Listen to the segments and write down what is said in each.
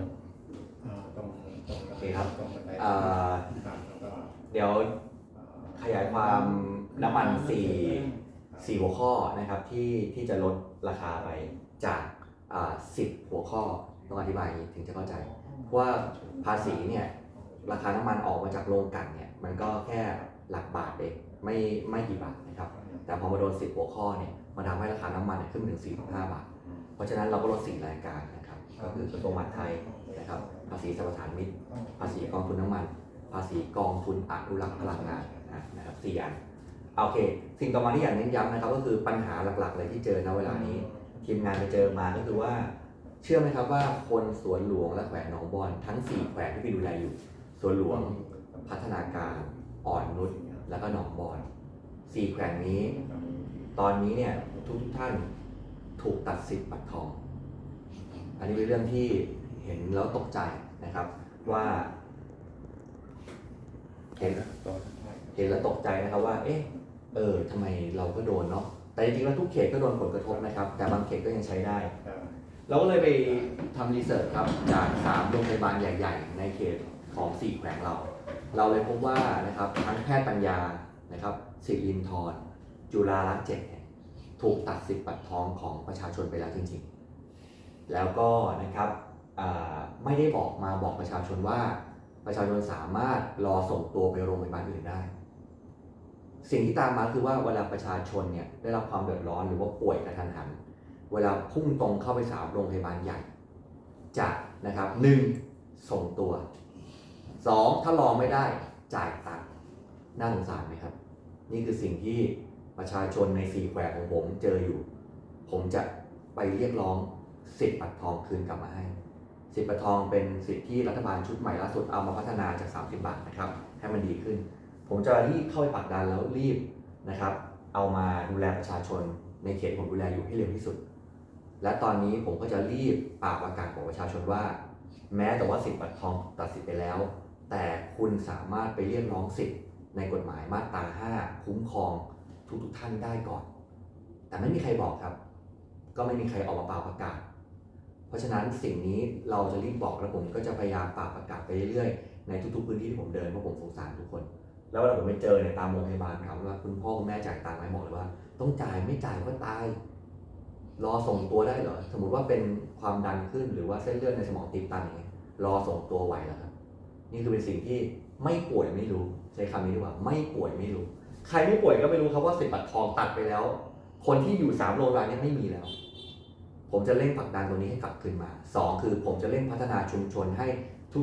ครับอ่าตรงตรงโอเคครับ ตรงบันไดเอ่อครับแล้วก็เดี๋ยวเอ่อขยายความน้ำมันสี่สี่หัวข้อนะครับที่ที่จะลดราคาไปจากอ่าสิบหัวข้อต้องอธิบายอย่างนี้ถึงจะเข้าใจเพราะว่าภาษีเนี่ยราคาน้ำมันออกมาจากโรงกลั่นเนี่ยมันก็แค่หลักบาทเองไม่ไม่กี่บาทนะครับ แต่พอมาโดนสิบหัวข้อเนี่ยมันทำให้ราคาน้ำมันเนี่ยขึ้นไปถึง45บาท เพราะฉะนั้นเราก็ลดสี่รายการนะครับ ก็คือกระทรวงมหาดไทยนะครับภาษีสรรพสานมิตร ภาษีกองทุนน้ำมัน ภาษีกองทุนอนุรักษ์พลังงานนะครับสี่อันโอเค สิ่งต่อมาที่อยากเน้นย้ำนะครับ ก็คือปัญหาหลักๆ เลยที่เจอณเวลานี้ ทีมงานไปเจอมาก็คือว่า เชื่อไหมครับว่าคนสวนหลวงและแขวงหนองบอนทั้ง 4 แขวงที่พี่ดูแลอยู่สวนหลวงพัฒนาการอ่อนนุชแล้วก็หนองบอนสี่แขวงนี้ ตอนนี้เนี่ยทุกท่านถูกตัดสิทธิ์บัตรทอง อันนี้เป็นเรื่องที่เห็นแล้วตกใจนะครับว่า เห็นตัวเห็นแล้วตกใจนะครับว่า เอ๊ะเออทำไมเราก็โดนเนาะแต่จริงๆแล้วทุกเขตก็โดนผลกระทบนะครับ แต่บางเขตก็ยังใช้ได้เอ่อเราก็เลยไปทำรีเสิร์ชครับจาก3โรงพยาบาลใหญ่ ๆ ในเขตของ4แขวงเรา เราเลยพบว่านะครับทั้งแพทย์ปัญญานะครับสิรินทรจุฬาลักษณ์เจ็ดเนี่ยถูกตัดสิทธิ์บัตรทองของประชาชนไปแล้วจริง ๆ แล้วก็นะครับไม่ได้บอกมาบอกประชาชนว่าประชาชนสามารถรอส่งตัวไปโรงพยาบาลอื่นได้ สิ่งที่ตามมาคือว่าเวลาประชาชนเนี่ยได้รับความเดือดร้อนหรือว่าป่วยกระทันหัน เวลาพุ่งตรงเข้าไปสามโรงพยาบาลใหญ่จะนะครับหนึ่งส่งตัวสองถ้ารอไม่ได้จ่ายตังค์น่าสงสารไหมครับ นี่คือสิ่งที่ประชาชนในสี่แควของผมเจออยู่ ผมจะไปเรียกร้อง สิทธิ์บัตรทองคืนกลับมาให้ สิทธิ์บัตรทองเป็นสิทธิ์ที่รัฐบาลชุดใหม่ล่าสุดเอามาพัฒนาจาก 30 บาทนะครับให้มันดีขึ้น ผมจะรีบเข้าไปผลักดันแล้วรีบนะครับ เอามาดูแลประชาชนในเขตผมดูแลอยู่ให้เร็วที่สุด และตอนนี้ผมก็จะรีบปราบอาการของประชาชนว่า แม้แต่ว่าสิทธิ์บัตรทองตัดสิทธิ์ไปแล้ว แต่คุณสามารถไปเรียกร้องสิทธิ์ในกฎหมายมาตรา 5 คุ้มครองทุกทุกๆท่านได้ก่อน แต่ไม่มีใครบอกครับ ก็ไม่มีใครออกมาเป่าประกาศ เพราะฉะนั้นสิ่งนี้เราจะรีบบอกแล้วผมก็จะพยายามปราบประกาศไปเรื่อยๆในทุกๆพื้นที่ที่ผมเดินเพราะผมสงสารทุกคน แล้วเวลาผมไปเจอเนี่ยตามโรงพยาบาลถามว่าคุณพ่อคุณแม่จ่ายตังค์ไหมบอกเลยว่า ต้องจ่ายไม่จ่ายก็ตาย รอส่งตัวได้เหรอสมมติว่าเป็นความดันขึ้นหรือว่าเส้นเลือดในสมองตีบตันอย่างเงี้ยรอส่งตัวไหวแล้วครับ นี่คือเป็นสิ่งที่ไม่ป่วยไม่รู้ใช้คำนี้ดีกว่าไม่ป่วยไม่รู้ ใครไม่ป่วยก็ไม่รู้ครับว่าสิทธิ์บัตรทองตัดไปแล้ว คนที่อยู่สามโรงพยาบาลนี้ไม่มีแล้ว ผมจะเร่งผลักดันตรงนี้ให้กลับคืนมาสองคือผมจะเร่งพัฒนาชุมชนให้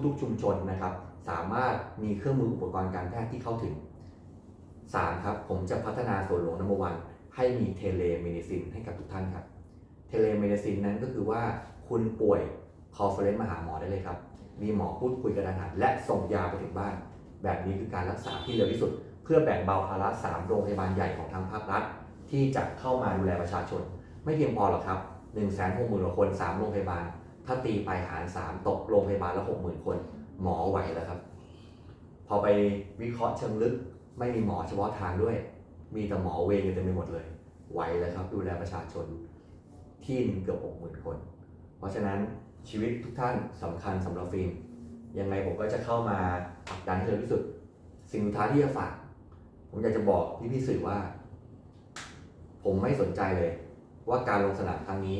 ทุกๆ ชุมชนนะครับ สามารถมีเครื่องมืออุปกรณ์การแพทย์ที่เข้าถึงสามครับ ผมจะพัฒนาส่วนหลวงนัมวันให้มีเทเลเมดิซินให้กับทุกท่านครับ เทเลเมดิซินนั้นก็คือว่าคุณป่วยคอเฟรนมาหาหมอได้เลยครับ มีหมอพูดคุยกันทันหันและส่งยาไปถึงบ้าน แบบนี้คือการรักษาที่เร็วที่สุด เพื่อแบ่งเบาภาระสามโรงพยาบาลใหญ่ของทางภาครัฐ ที่จะเข้ามาดูแลประชาชน ไม่เพียงพอหรอกครับ 1นึ่งแสนหกหมื่นคนสามโรงพยาบาล ถ้าตีไปหารสามตกโรงพยาบาลละหกหมื่นคน หมอไหวแล้วครับ พอไปวิเคราะห์เชิงลึก ไม่มีหมอเฉพาะทางด้วย มีแต่หมอเวรอยู่เต็มไปหมดเลยไหวแล้วครับ ดูแลประชาชนที่หนึ่งเกือบหกหมื่นคน เพราะฉะนั้นชีวิตทุกท่านสำคัญสำหรับฟิล์มยังไงผมก็จะเข้ามาผลักดันให้เร็วที่สุด สิ่งสุดท้ายที่จะฝาก ผมอยากจะบอกพี่พี่สื่อว่า ผมไม่สนใจเลย ว่าการลงสนามครั้งนี้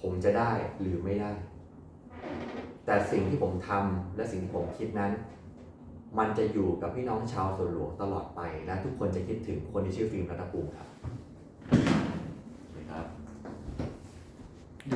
ผมจะได้หรือไม่ได้ แต่สิ่งที่ผมทำและสิ่งที่ผมคิดนั้น มันจะอยู่กับพี่น้องชาวสวนหลวงตลอดไป และทุกคนจะคิดถึงคนที่ชื่อฟิล์มรัตภูมิครับนะครับ